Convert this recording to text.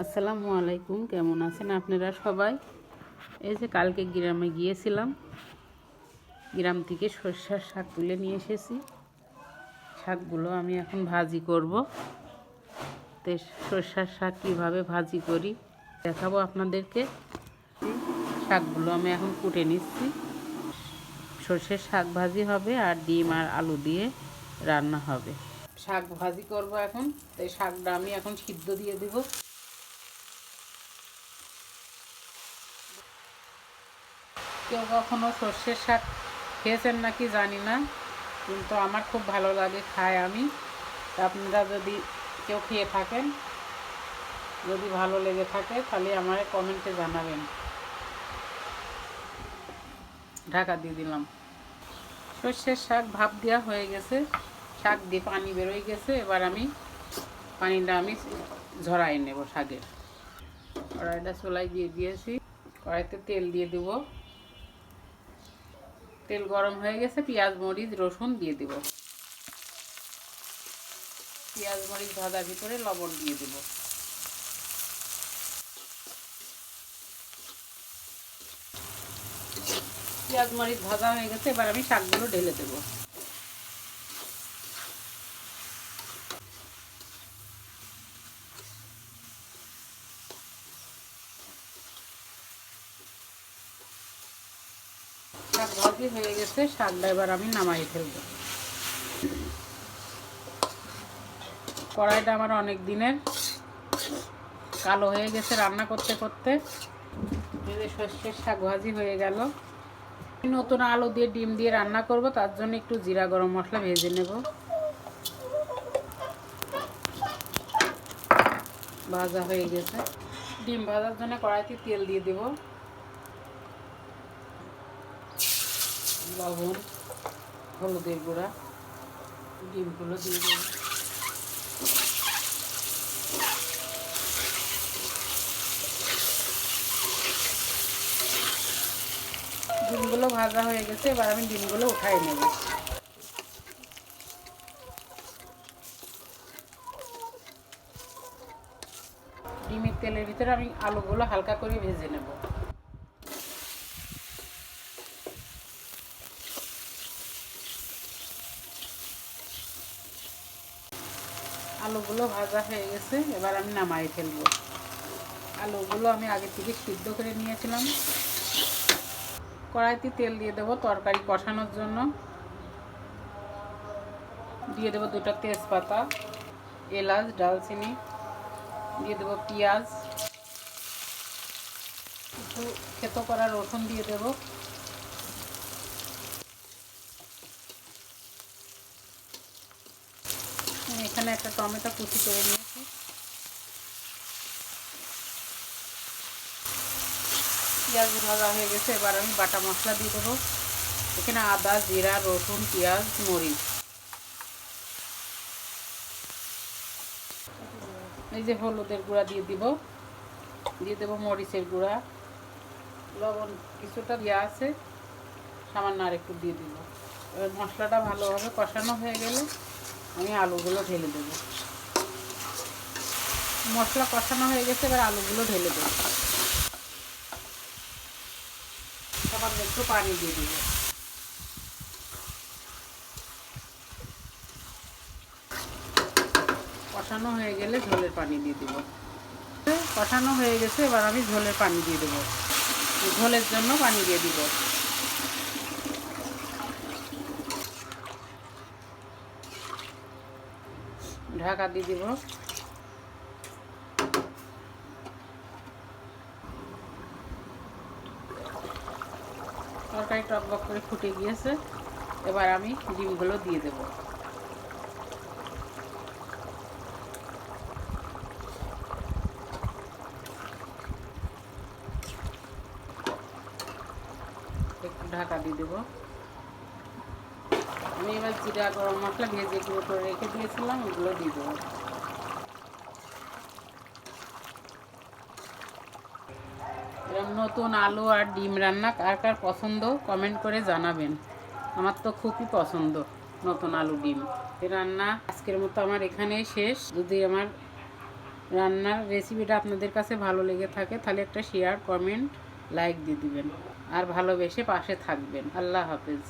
আসসালামু আলাইকুম, কেমন আছেন আপনারা সবাই? এই যে কালকে গ্রামে গিয়েছিলাম, গ্রাম থেকে সর্ষার শাক তুলে নিয়ে এসেছি। শাকগুলো আমি এখন ভাজি করব। তো সর্ষার শাক কীভাবে ভাজি করি দেখাবো আপনাদেরকে। শাকগুলো আমি এখন কুটে নিচ্ছি। সর্ষের শাক ভাজি হবে আর ডিম আর আলু দিয়ে রান্না হবে। শাক ভাজি করব এখন তাই শাকটা আমি এখন সিদ্ধ দিয়ে দিব। কেউ কখনো সর্ষের শাক খেয়েছেন নাকি জানি না, কিন্তু আমার খুব ভালো লাগে খাই আমি। আপনারা যদি কেউ খেয়ে থাকেন, যদি ভালো লেগে থাকে, তাহলে আমার কমেন্টে জানাবেন। ঢাকা দিয়ে দিলাম। সর্ষের শাক ভাপ দেওয়া হয়ে গেছে, শাক দিয়ে পানি বেরোয় গেছে, এবার আমি পানিটা আমি ঝরাই নেব শাকের। কড়াইটা চুলাই দিয়ে দিয়েছি, কড়াইতে তেল দিয়ে দেব। তেল গরম হয়ে গেছে, পেঁয়াজ, মরিচ, রসুন দিয়ে দেব। পেঁয়াজ, মরিচ ভাজার ভিতরে লবণ দিয়ে দেব। পেঁয়াজ, মরিচ, ভাজা হয়ে গেছে, এবার আমি শাকগুলো ঢেলে দেবো শাক ভাজি হয়ে গেছে শাকটা এবার আমি নামাই ফেলব। কড়াইটা আমার অনেক দিনের, কালো হয়ে গেছে রান্না করতে করতে। এই যে সর্ষের শাক ভাজি হয়ে গেল। নতুন আলু দিয়ে, ডিম দিয়ে রান্না করব, তার জন্য একটু জিরা, গরম মশলা ভেজে নেব। ভাজা হয়ে গেছে। ডিম ভাজার জন্য কড়াইতে তেল দিয়ে দেবো। লবণ, হলুদের গুঁড়া, ডিমগুলো দিয়ে দেব। ডিমগুলো ভাজা হয়ে গেছে, এবার আমি ডিমগুলো উঠাই নেব। ডিমের তেলের ভিতরে আমি আলুগুলো হালকা করে ভেজে নেব। আলুগুলো ভাজা হয়ে গেছে, এবার আমি নামাই ফেলব। আলুগুলো আমি আগে থেকে সিদ্ধ করে নিয়েছিলাম। কড়াইতে তেল দিয়ে দেবো তরকারি কষানোর জন্য। দিয়ে দেবো দুটো তেজপাতা, এলাচ, ডালচিনি, দিয়ে দেবো পেঁয়াজ। একটু খেতো করা রসুন দিয়ে দেবো। এখানে একটা টমেটো কুচি করে নিয়েছি। পেঁয়াজ ভাজা হয়ে গেছে, এবার আমি বাটা মশলা দিয়ে দেবো। এখানে আদা, জিরা, রসুন, পেঁয়াজ, মরিচ। এই যে হলুদের গুঁড়া দিয়ে দিব। দিয়ে দেবো মরিচের গুঁড়া। লবণ কিছুটা দেওয়া আছে। সামান্য আর একটু দিয়ে দিব। এবার মশলাটা ভালোভাবে কষানো হয়ে গেলে আমি আলুগুলো ঢেলে দেব। মশলা কষানো হয়ে গেছে, এবার আলুগুলো ঢেলে দেব। সামান্য একটু পানি দিয়ে দেবো। কষানো হয়ে গেলে ঝোলের পানি দিয়ে দেবো। কষানো হয়ে গেছে, এবার আমি ঝোলের পানি দিয়ে দেবো। ঝোলের জন্য পানি দিয়ে দিব। ঢাকা দিয়ে দিব। তরকারি টকবক করে ফুটে গিয়েছে। এবার আমি ডিমগুলো দিয়ে দেব। একটু ঢাকা দিয়ে দেবো। আমি এবার জিরা গরম মশলা ভেজে গুঁড়ো করে রেখে দিয়েছিলাম, ওগুলো দেবো। এরকম নতুন আলু আর ডিম রান্না কার কার পছন্দ কমেন্ট করে জানাবেন। আমার তো খুবই পছন্দ নতুন আলু ডিম। এই রান্না আজকের মতো আমার এখানেই শেষ। যদি আমার রান্নার রেসিপিটা আপনাদের কাছে ভালো লেগে থাকে, তাহলে একটা শেয়ার কমেন্ট লাইক দিয়ে দিবেন। আর ভালোবেসে পাশে থাকবেন। আল্লাহ হাফেজ।